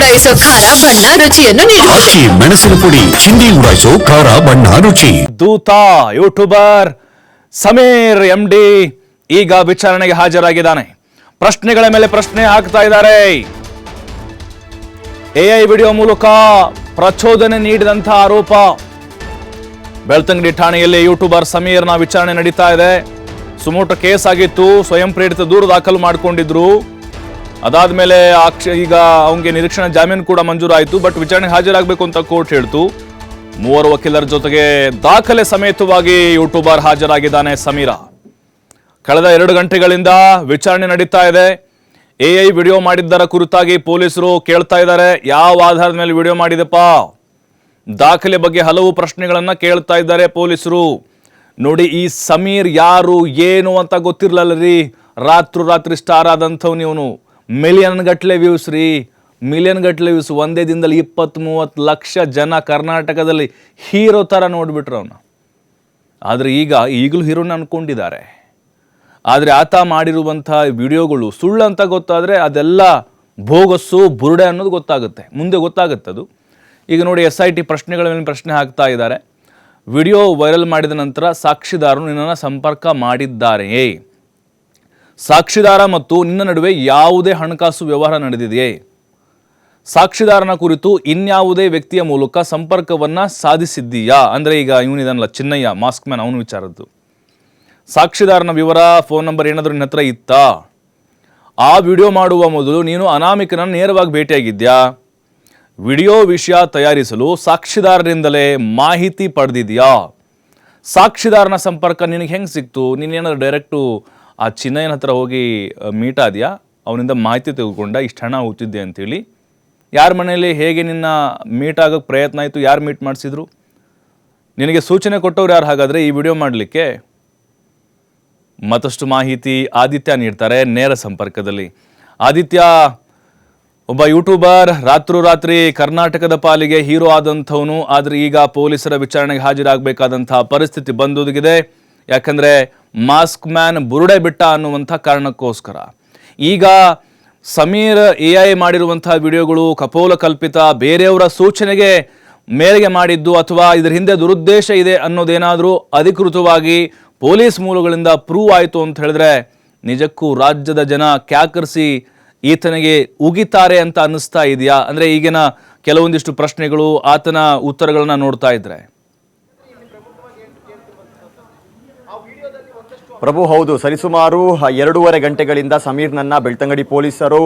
ಉಡಾಯಿಸೋ ಖಾರ ಬಣ್ಣ ರುಚಿಯನ್ನು ನೀಡುತ್ತದೆ ಮೆಣಸಿನ ಪುಡಿ ಚಿಂದಿ ಉಡಾಯಿಸೋ ಖಾರ ಬಣ್ಣ ರುಚಿ. ದೂತ ಯೂಟ್ಯೂಬರ್ ಸಮೀರ್ ಎಂ ಡಿ ಈಗ ವಿಚಾರಣೆಗೆ ಹಾಜರಾಗಿದ್ದಾನೆ. ಪ್ರಶ್ನೆಗಳ ಮೇಲೆ ಪ್ರಶ್ನೆ ಹಾಕ್ತಾ ಇದ್ದಾರೆ. ಎಐ ವಿಡಿಯೋ ಮೂಲಕ ಪ್ರಚೋದನೆ ನೀಡಿದಂತಹ ಆರೋಪ. ಬೆಳ್ತಂಗಡಿ ಠಾಣೆಯಲ್ಲಿ ಯೂಟ್ಯೂಬರ್ ಸಮೀರ್ನ ವಿಚಾರಣೆ ನಡೀತಾ ಇದೆ. ಸುಮೋಟ ಕೇಸ್ ಆಗಿತ್ತು. ಸ್ವಯಂ ಪ್ರೇರಿತ ದೂರು ದಾಖಲು ಮಾಡಿಕೊಂಡಿದ್ರು. ಅದಾದ್ಮೇಲೆ ಆಕ್ಷ ಈಗ ಅವನಿಗೆ ನಿರೀಕ್ಷಣಾ ಜಾಮೀನು ಕೂಡ ಮಂಜೂರಾಯಿತು ಬಟ್ ವಿಚಾರಣೆಗೆ ಹಾಜರಾಗಬೇಕು ಅಂತ ಕೋರ್ಟ್ ಹೇಳ್ತು. ಮೂವರು ವಕೀಲರ ಜೊತೆಗೆ ದಾಖಲೆ ಸಮೇತವಾಗಿ ಯೂಟ್ಯೂಬರ್ ಹಾಜರಾಗಿದ್ದಾನೆ ಸಮೀರ. ಕಳೆದ ಎರಡು ಗಂಟೆಗಳಿಂದ ವಿಚಾರಣೆ ನಡೀತಾ ಇದೆ. ಎ ಐ ವಿಡಿಯೋ ಮಾಡಿದ್ದರ ಕುರಿತಾಗಿ ಪೊಲೀಸರು ಕೇಳ್ತಾ ಇದ್ದಾರೆ. ಯಾವ ಆಧಾರದ ಮೇಲೆ ವಿಡಿಯೋ ಮಾಡಿದಪ್ಪ? ದಾಖಲೆ ಬಗ್ಗೆ ಹಲವು ಪ್ರಶ್ನೆಗಳನ್ನು ಕೇಳ್ತಾ ಇದ್ದಾರೆ ಪೊಲೀಸರು. ನೋಡಿ, ಈ ಸಮೀರ್ ಯಾರು, ಏನು ಅಂತ ಗೊತ್ತಿರಲಿಲ್ಲ ರೀ ರಾತ್ರಿ ರಾತ್ರಿ ಸ್ಟಾರ್ ಆದಂಥವ್ನು ಇವನು. ಮಿಲಿಯನ್ ಗಟ್ಟಲೆ ವ್ಯೂಸ್ ರೀ. ಮಿಲಿಯನ್ ಗಟ್ಟಲೆ ವ್ಯೂಸ್. ಒಂದೇ ದಿನದಲ್ಲಿ ಇಪ್ಪತ್ತು ಮೂವತ್ತು ಲಕ್ಷ ಜನ ಕರ್ನಾಟಕದಲ್ಲಿ ಹೀರೋ ಥರ ನೋಡಿಬಿಟ್ರು ಅವನು. ಆದರೆ ಈಗ ಈಗಲೂ ಹೀರೋನ ಅಂದ್ಕೊಂಡಿದ್ದಾರೆ ಆದರೆ ಆತ ಮಾಡಿರುವಂಥ ವಿಡಿಯೋಗಳು ಸುಳ್ಳು ಅಂತ ಗೊತ್ತಾದರೆ ಅದೆಲ್ಲ ಭೋಗಸ್ಸು ಬುರುಡೆ ಅನ್ನೋದು ಗೊತ್ತಾಗುತ್ತೆ. ಮುಂದೆ ಗೊತ್ತಾಗುತ್ತೆ ಅದು. ಈಗ ನೋಡಿ ಎಸ್ ಐ ಟಿ ಪ್ರಶ್ನೆಗಳ ಮೇಲೆ ಪ್ರಶ್ನೆ ಹಾಕ್ತಾ ಇದ್ದಾರೆ. ವಿಡಿಯೋ ವೈರಲ್ ಮಾಡಿದ ನಂತರ ಸಾಕ್ಷಿದಾರರು ನಿನ್ನನ್ನು ಸಂಪರ್ಕ ಮಾಡಿದ್ದಾರೆಯೇ? ಸಾಕ್ಷಿದಾರ ಮತ್ತು ನಿನ್ನ ನಡುವೆ ಯಾವುದೇ ಹಣಕಾಸು ವ್ಯವಹಾರ ನಡೆದಿದೆಯೇ? ಸಾಕ್ಷಿದಾರನ ಕುರಿತು ಇನ್ಯಾವುದೇ ವ್ಯಕ್ತಿಯ ಮೂಲಕ ಸಂಪರ್ಕವನ್ನ ಸಾಧಿಸಿದ್ದೀಯಾ? ಅಂದ್ರೆ ಈಗ ಇವನಿದನಲ್ಲ ಚಿನ್ನಯ್ಯ, ಮಾಸ್ಕ್ ಮ್ಯಾನ್, ಅವನು ವಿಚಾರದ್ದು. ಸಾಕ್ಷಿದಾರನ ವಿವರ, ಫೋನ್ ನಂಬರ್ ಏನಾದರೂ ನಿನ್ನ ಹತ್ರ ಇತ್ತಾ? ಆ ವಿಡಿಯೋ ಮಾಡುವ ಮೊದಲು ನೀನು ಅನಾಮಿಕನ ನೇರವಾಗಿ ಭೇಟಿಯಾಗಿದ್ಯಾ ವಿಡಿಯೋ ವಿಷಯ ತಯಾರಿಸಲು ಸಾಕ್ಷಿದಾರರಿಂದಲೇ ಮಾಹಿತಿ ಪಡೆದಿದೆಯಾ ಸಾಕ್ಷಿದಾರನ ಸಂಪರ್ಕ ನಿನಗೆ ಹೆಂಗೆ ಸಿಕ್ತು? ನೀನೇನಾದರೂ ಡೈರೆಕ್ಟು ಆ ಚಿನ್ನಯ್ಯನ ಹತ್ರ ಹೋಗಿ ಮೀಟ್ ಆದ್ಯಾ? ಅವನಿಂದ ಮಾಹಿತಿ ತೆಗೆದುಕೊಂಡ, ಇಷ್ಟು ಹಣ ಹೋಗ್ತಿದ್ದೆ ಅಂತೇಳಿ. ಯಾರ ಮನೆಯಲ್ಲಿ ಹೇಗೆ ನಿನ್ನ ಮೀಟ್ ಆಗೋಕ್ಕೆ ಪ್ರಯತ್ನ ಆಯಿತು, ಯಾರು ಮೀಟ್ ಮಾಡಿಸಿದ್ರು? ನಿನಗೆ ಸೂಚನೆ ಕೊಟ್ಟವ್ರು ಯಾರು? ಹಾಗಾದರೆ ಈ ವಿಡಿಯೋ ಮಾಡಲಿಕ್ಕೆ ಮತ್ತಷ್ಟು ಮಾಹಿತಿ ಆದಿತ್ಯ ನೀಡ್ತಾರೆ ನೇರ ಸಂಪರ್ಕದಲ್ಲಿ. ಆದಿತ್ಯ, ಒಬ್ಬ ಯೂಟ್ಯೂಬರ್ ರಾತ್ರೋರಾತ್ರಿ ಕರ್ನಾಟಕದ ಪಾಲಿಗೆ ಹೀರೋ ಆದಂಥವನು, ಆದರೆ ಈಗ ಪೊಲೀಸರ ವಿಚಾರಣೆಗೆ ಹಾಜರಾಗಬೇಕಾದಂಥ ಪರಿಸ್ಥಿತಿ ಬಂದೊದಗಿದೆ. ಯಾಕಂದ್ರೆ ಮಾಸ್ಕ್ ಮ್ಯಾನ್ ಬುರುಡೆ ಬಿಟ್ಟ ಅನ್ನುವಂಥ ಕಾರಣಕ್ಕೋಸ್ಕರ. ಈಗ ಸಮೀರ್ ಎ ಐ ಮಾಡಿರುವಂಥ ವಿಡಿಯೋಗಳು ಕಪೋಲ ಕಲ್ಪಿತ, ಬೇರೆಯವರ ಸೂಚನೆಗೆ ಮೇರೆಗೆ ಮಾಡಿದ್ದು ಅಥವಾ ಇದರ ಹಿಂದೆ ದುರುದ್ದೇಶ ಇದೆ ಅನ್ನೋದೇನಾದರೂ ಅಧಿಕೃತವಾಗಿ ಪೊಲೀಸ್ ಮೂಲಗಳಿಂದ ಪ್ರೂವ್ ಆಯಿತು ಅಂತ ಹೇಳಿದ್ರೆ ನಿಜಕ್ಕೂ ರಾಜ್ಯದ ಜನ ಕ್ಯಾಕರಿಸಿ ಈತನಿಗೆ ಉಗಿತಾರೆ ಅಂತ ಅನ್ನಿಸ್ತಾ ಇದೆಯಾ? ಅಂದರೆ ಈಗಿನ ಕೆಲವೊಂದಿಷ್ಟು ಪ್ರಶ್ನೆಗಳು, ಆತನ ಉತ್ತರಗಳನ್ನು ನೋಡ್ತಾ ಇದ್ರೆ. ಪ್ರಭು, ಹೌದು. ಸರಿಸುಮಾರು ಎರಡೂವರೆ ಗಂಟೆಗಳಿಂದ ಸಮೀರ್ನನ್ನ ಬೆಳ್ತಂಗಡಿ ಪೊಲೀಸರು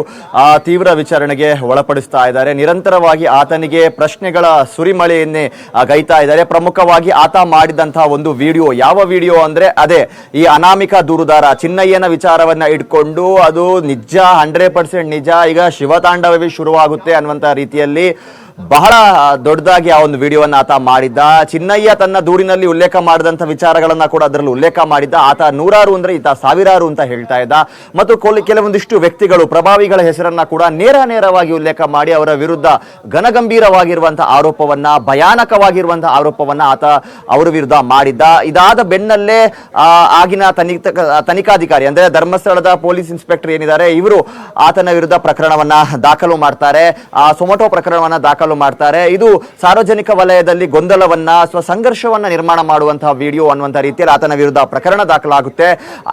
ಆ ತೀವ್ರ ವಿಚಾರಣೆಗೆ ಒಳಪಡಿಸ್ತಾ ಇದ್ದಾರೆ. ನಿರಂತರವಾಗಿ ಆತನಿಗೆ ಪ್ರಶ್ನೆಗಳ ಸುರಿಮಳೆಯನ್ನೇ ಗೈತಾ ಇದ್ದಾರೆ. ಪ್ರಮುಖವಾಗಿ ಆತ ಮಾಡಿದಂತಹ ಒಂದು ವಿಡಿಯೋ, ಯಾವ ವಿಡಿಯೋ ಅಂದ್ರೆ ಅದೇ, ಈ ಅನಾಮಿಕ ದೂರುದಾರ ಚಿನ್ನಯ್ಯನ ವಿಚಾರವನ್ನ ಇಟ್ಕೊಂಡು ಅದು ನಿಜ, ಹಂಡ್ರೆಡ್ ಪರ್ಸೆಂಟ್ ನಿಜ, ಈಗ ಶಿವತಾಂಡವವೇ ಶುರುವಾಗುತ್ತೆ ಅನ್ನುವಂತ ರೀತಿಯಲ್ಲಿ ಬಹಳ ದೊಡ್ಡದಾಗಿ ಆ ಒಂದು ವಿಡಿಯೋವನ್ನು ಆತ ಮಾಡಿದ್ದ. ಚಿನ್ನಯ್ಯ ತನ್ನ ದೂರಿನಲ್ಲಿ ಉಲ್ಲೇಖ ಮಾಡಿದಂಥ ವಿಚಾರಗಳನ್ನ ಕೂಡ ಅದರಲ್ಲಿ ಉಲ್ಲೇಖ ಮಾಡಿದ್ದ. ಆತ ನೂರಾರು ಅಂದ್ರೆ ಈತ ಸಾವಿರಾರು ಅಂತ ಹೇಳ್ತಾ ಇದ್ದ. ಮತ್ತು ಕೊಲ್- ಕೆಲವೊಂದಿಷ್ಟು ವ್ಯಕ್ತಿಗಳು, ಪ್ರಭಾವಿಗಳ ಹೆಸರನ್ನ ಕೂಡ ನೇರ ನೇರವಾಗಿ ಉಲ್ಲೇಖ ಮಾಡಿ ಅವರ ವಿರುದ್ಧ ಘನಗಂಭೀರವಾಗಿರುವಂತಹ ಆರೋಪವನ್ನ ಭಯಾನಕವಾಗಿರುವಂತಹ ಆರೋಪವನ್ನ ಆತ ಅವರ ವಿರುದ್ಧ ಮಾಡಿದ್ದ. ಇದಾದ ಬೆನ್ನಲ್ಲೇ ಆಗಿನ ತನಿಖ, ತನಿಖಾಧಿಕಾರಿ, ಅಂದ್ರೆ ಧರ್ಮಸ್ಥಳದ ಪೊಲೀಸ್ ಇನ್ಸ್ಪೆಕ್ಟರ್ ಏನಿದ್ದಾರೆ, ಇವರು ಆತನ ವಿರುದ್ಧ ಪ್ರಕರಣವನ್ನ ದಾಖಲು ಮಾಡ್ತಾರೆ. ಆ, ಸೊಮೊಟೋ ಪ್ರಕರಣವನ್ನ ದಾಖಲು ಮಾಡ್ತಾರೆ. ಇದು ಸಾರ್ವಜನಿಕ ವಲಯದಲ್ಲಿ ಗೊಂದಲವನ್ನ ಅಥವಾ ಸಂಘರ್ಷವನ್ನ ನಿರ್ಮಾಣ ಮಾಡುವಂತಹ ವಿಡಿಯೋ ಅನ್ನುವಂತಹ ರೀತಿಯಲ್ಲಿ ಆತನ ವಿರುದ್ಧ ಪ್ರಕರಣ ದಾಖಲಾಗುತ್ತೆ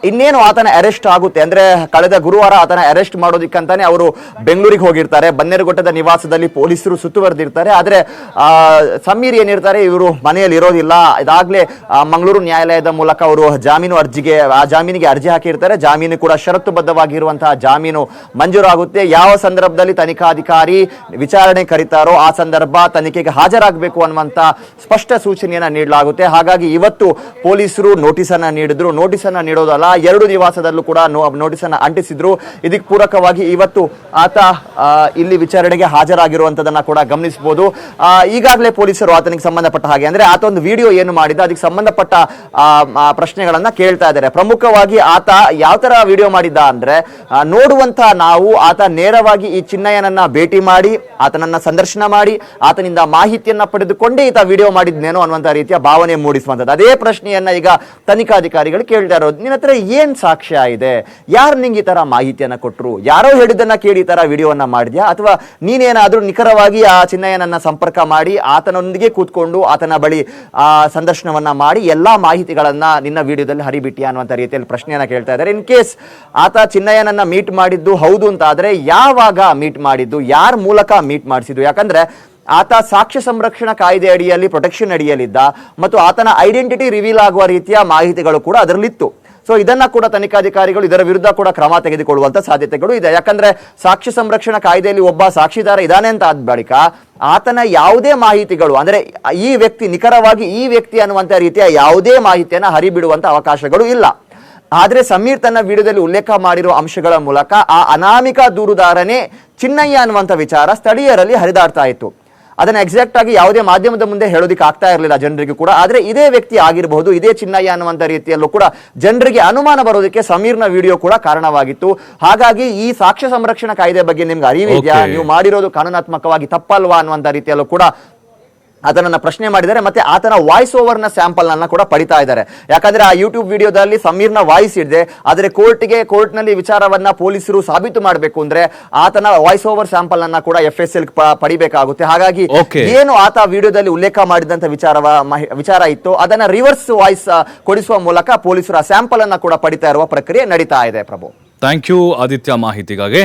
ಇನ್ನೇನು ಆತನ ಅರೆಸ್ಟ್ ಆಗುತ್ತೆ? ಅಂದ್ರೆ ಕಳೆದ ಗುರುವಾರ ಆತನ ಅರೆಸ್ಟ್ ಮಾಡೋದಿಕ್ಕಂತಾನೆ ಅವರು ಬೆಂಗಳೂರಿಗೆ ಹೋಗಿರ್ತಾರೆ. ಬನ್ನೇರುಘಟ್ಟದ ನಿವಾಸದಲ್ಲಿ ಪೊಲೀಸರು ಸುತ್ತುವರೆದಿರ್ತಾರೆ ಆದ್ರೆ ಸಮೀರ್ ಏನಿರ್ತಾರೆ? ಇವರು ಮನೆಯಲ್ಲಿ ಇರೋದಿಲ್ಲ. ಇದಾಗ್ಲೇ ಮಂಗಳೂರು ನ್ಯಾಯಾಲಯದ ಮೂಲಕ ಅವರು ಜಾಮೀನು ಅರ್ಜಿಗೆ, ಆ, ಜಾಮೀನಿಗೆ ಅರ್ಜಿ ಹಾಕಿರ್ತಾರೆ. ಜಾಮೀನು ಕೂಡ ಷರತ್ತುಬದ್ಧವಾಗಿರುವಂತಹ ಜಾಮೀನು ಮಂಜೂರಾಗುತ್ತೆ ಯಾವ ಸಂದರ್ಭದಲ್ಲಿ ತನಿಖಾಧಿಕಾರಿ ವಿಚಾರಣೆ ಕರೀತಾರೋ ಆ ಸಂದರ್ಭ ತನಿಖೆಗೆ ಹಾಜರಾಗಬೇಕು ಅನ್ನುವಂತ ಸ್ಪಷ್ಟ ಸೂಚನೆಯನ್ನ ನೀಡಲಾಗುತ್ತೆ. ಹಾಗಾಗಿ ಇವತ್ತು ಪೊಲೀಸರು ನೋಟಿಸ್ ಅನ್ನ ನೀಡಿದ್ರು. ನೋಟಿಸ್ ಅನ್ನ ನೀಡೋದಲ್ಲ, ಎರಡು ನಿವಾಸದಲ್ಲೂ ಕೂಡ ನೋಟಿಸ್ ಅನ್ನ ಅಂಟಿಸಿದ್ರು. ಇದಕ್ಕೆ ಪೂರಕವಾಗಿ ಇವತ್ತು ಆತ ಇಲ್ಲಿ ವಿಚಾರಣೆಗೆ ಹಾಜರಾಗಿರುವಂತದನ್ನ ಕೂಡ ಗಮನಿಸಬಹುದು. ಈಗಾಗಲೇ ಪೊಲೀಸರು ಆತನಿಗೆ ಸಂಬಂಧಪಟ್ಟ ಹಾಗೆ, ಅಂದ್ರೆ ಆತ ಒಂದು ವಿಡಿಯೋ ಏನು ಮಾಡಿದ ಅದಕ್ಕೆ ಸಂಬಂಧಪಟ್ಟ ಪ್ರಶ್ನೆಗಳನ್ನು ಕೇಳ್ತಾ ಇದ್ದಾರೆ. ಪ್ರಮುಖವಾಗಿ ಆತ ಯಾವ ತರ ವಿಡಿಯೋ ಮಾಡಿದ್ದ ಅಂದ್ರೆ ನೋಡುವಂಥ ನಾವು ಆತ ನೇರವಾಗಿ ಈ ಚಿನ್ನಯ್ಯನನ್ನ ಭೇಟಿ ಮಾಡಿ, ಆತನನ್ನ ಸಂದರ್ಶನ ಮಾಡಿ, ಆತನಿಂದ ಮಾಹಿತಿಯನ್ನ ಪಡೆದುಕೊಂಡೇ ಈತ ವಿಡಿಯೋ ಮಾಡಿದ್ನೇನೋ ಅನ್ನುವಂತ ರೀತಿಯ ಭಾವನೆ ಮೂಡಿಸುವಂಥದ್ದು ಅದೇ ಪ್ರಶ್ನೆಯನ್ನ ಈಗ ತನಿಖಾಧಿಕಾರಿಗಳು ಕೇಳ್ತಾ ಇರೋದು ನಿನ್ನ ಹತ್ರ ಏನ್ ಸಾಕ್ಷ್ಯ ಇದೆ? ಯಾರು ನಿಂಗೆ ಈ ತರ ಮಾಹಿತಿಯನ್ನ ಕೊಟ್ಟರು ಯಾರೋ ಹೇಳಿದ್ದನ್ನ ಕೇಳಿ ಈ ತರ ವಿಡಿಯೋವನ್ನ ಮಾಡಿದ್ಯಾ? ಅಥವಾ ನೀನೇನಾದ್ರೂ ನಿಖರವಾಗಿ ಆ ಚಿನ್ನಯ್ಯನನ್ನ ಸಂಪರ್ಕ ಮಾಡಿ ಆತನೊಂದಿಗೆ ಕೂತ್ಕೊಂಡು ಆತನ ಬಳಿ ಆ ಸಂದರ್ಶನವನ್ನ ಮಾಡಿ ಎಲ್ಲಾ ಮಾಹಿತಿಗಳನ್ನ ನಿನ್ನ ವಿಡಿಯೋದಲ್ಲಿ ಹರಿಬಿಟ್ಟಿಯಾ ಅನ್ನುವಂತ ರೀತಿಯಲ್ಲಿ ಪ್ರಶ್ನೆಯನ್ನ ಕೇಳ್ತಾ ಇದ್ದಾರೆ. ಇನ್ ಕೇಸ್ ಆತ ಚಿನ್ನಯ್ಯನನ್ನ ಮೀಟ್ ಮಾಡಿದ್ದು ಹೌದು ಅಂತ ಆದ್ರೆ ಯಾವಾಗ ಮೀಟ್ ಮಾಡಿದ್ದು? ಯಾರ ಮೂಲಕ ಮೀಟ್ ಮಾಡಿಸಿದ್ದು? ಯಾಕಂದ್ರೆ ಆತ ಸಾಕ್ಷ್ಯ ಸಂರಕ್ಷಣಾ ಕಾಯ್ದೆ ಅಡಿಯಲ್ಲಿ ಪ್ರೊಟೆಕ್ಷನ್ ಅಡಿಯಲ್ಲಿದ್ದ ಮತ್ತು ಆತನ ಐಡೆಂಟಿಟಿ ರಿವೀಲ್ ಆಗುವ ರೀತಿಯ ಮಾಹಿತಿಗಳು ಕೂಡ ಅದರಲ್ಲಿತ್ತು. ಸೊ ಇದನ್ನ ಕೂಡ ತನಿಖಾಧಿಕಾರಿಗಳು ಇದರ ವಿರುದ್ಧ ಕೂಡ ಕ್ರಮ ತೆಗೆದುಕೊಳ್ಳುವಂತ ಸಾಧ್ಯತೆಗಳು ಇದೆ. ಯಾಕಂದ್ರೆ ಸಾಕ್ಷ್ಯ ಸಂರಕ್ಷಣಾ ಕಾಯ್ದೆಯಲ್ಲಿ ಒಬ್ಬ ಸಾಕ್ಷಿದಾರ ಇದಾನೆ ಅಂತ ಆದ ಬಳಿಕ ಆತನ ಯಾವುದೇ ಮಾಹಿತಿಗಳು, ಅಂದ್ರೆ ಈ ವ್ಯಕ್ತಿ ನಿಖರವಾಗಿ ಈ ವ್ಯಕ್ತಿ ಅನ್ನುವಂತ ರೀತಿಯ ಯಾವುದೇ ಮಾಹಿತಿಯನ್ನು ಹರಿಬಿಡುವಂತ ಅವಕಾಶಗಳು ಇಲ್ಲ. ಆದರೆ ಸಮೀರ್ ತನ್ನ ವಿಡಿಯೋದಲ್ಲಿ ಉಲ್ಲೇಖ ಮಾಡಿರುವ ಅಂಶಗಳ ಮೂಲಕ ಆ ಅನಾಮಿಕ ದೂರುದಾರನೇ ಚಿನ್ನಯ್ಯ ಅನ್ನುವಂಥ ವಿಚಾರ ಸ್ಥಳೀಯರಲ್ಲಿ ಹರಿದಾಡ್ತಾ ಇತ್ತು. ಅದನ್ನ ಎಕ್ಸಾಕ್ಟ್ ಆಗಿ ಯಾವುದೇ ಮಾಧ್ಯಮದ ಮುಂದೆ ಹೇಳೋದಿಕ್ಕೆ ಆಗ್ತಾ ಇರಲಿಲ್ಲ ಜನರಿಗೂ ಕೂಡ. ಆದ್ರೆ ಇದೇ ವ್ಯಕ್ತಿ ಆಗಿರಬಹುದು ಇದೇ ಚಿನ್ನಯ್ಯ ಅನ್ನುವಂತ ರೀತಿಯಲ್ಲೂ ಕೂಡ ಜನರಿಗೆ ಅನುಮಾನ ಬರೋದಕ್ಕೆ ಸಮೀರ್ನ ವಿಡಿಯೋ ಕೂಡ ಕಾರಣವಾಗಿತ್ತು. ಹಾಗಾಗಿ ಈ ಸಾಕ್ಷ್ಯ ಸಂರಕ್ಷಣಾ ಕಾಯ್ದೆ ಬಗ್ಗೆ ನಿಮ್ಗೆ ಅರಿವಿದೆಯಾ. ನೀವು ಮಾಡಿರೋದು ಕಾನೂನಾತ್ಮಕವಾಗಿ ತಪ್ಪಲ್ವಾ ಅನ್ನುವಂತ ರೀತಿಯಲ್ಲೂ ಕೂಡ ಆತನನ್ನ ಪ್ರಶ್ನೆ ಮಾಡಿದ್ದಾರೆ ಮತ್ತೆ ಆತನ ವಾಯ್ಸ್ ಓವರ್ನ ಸ್ಯಾಂಪಲ್ ಅನ್ನ ಕೂಡ ಪಡಿತಾ ಇದ್ದಾರೆ. ಯಾಕಂದ್ರೆ ಆ ಯೂಟ್ಯೂಬ್ ವಿಡಿಯೋದಲ್ಲಿ ಸಮೀರ್ನ ವಾಯ್ಸ್ ಇದೆ ಆದರೆ ಕೋರ್ಟ್ಗೆ ಕೋರ್ಟ್ನಲ್ಲಿ ವಿಚಾರವನ್ನ ಪೊಲೀಸರು ಸಾಬೀತು ಮಾಡಬೇಕು ಅಂದ್ರೆ ಆತನ ವಾಯ್ಸ್ ಓವರ್ ಸ್ಯಾಂಪಲ್ ಅನ್ನ ಕೂಡ ಎಫ್ ಎಸ್ ಎಲ್ ಪಡಿಬೇಕಾಗುತ್ತೆ. ಹಾಗಾಗಿ ಏನು ಆತ ವಿಡಿಯೋದಲ್ಲಿ ಉಲ್ಲೇಖ ಮಾಡಿದಂತ ವಿಚಾರ ವಿಚಾರ ಇತ್ತು ಅದನ್ನ ರಿವರ್ಸ್ ವಾಯ್ಸ್ ಕೊಡಿಸುವ ಮೂಲಕ ಪೊಲೀಸರು ಆ ಸ್ಯಾಂಪಲ್ ಅನ್ನ ಕೂಡ ಪಡಿತಾ ಇರುವ ಪ್ರಕ್ರಿಯೆ ನಡೀತಾ ಇದೆ ಪ್ರಭು. ಥ್ಯಾಂಕ್ ಯು ಆದಿತ್ಯ ಮಾಹಿತಿಗಾಗಿ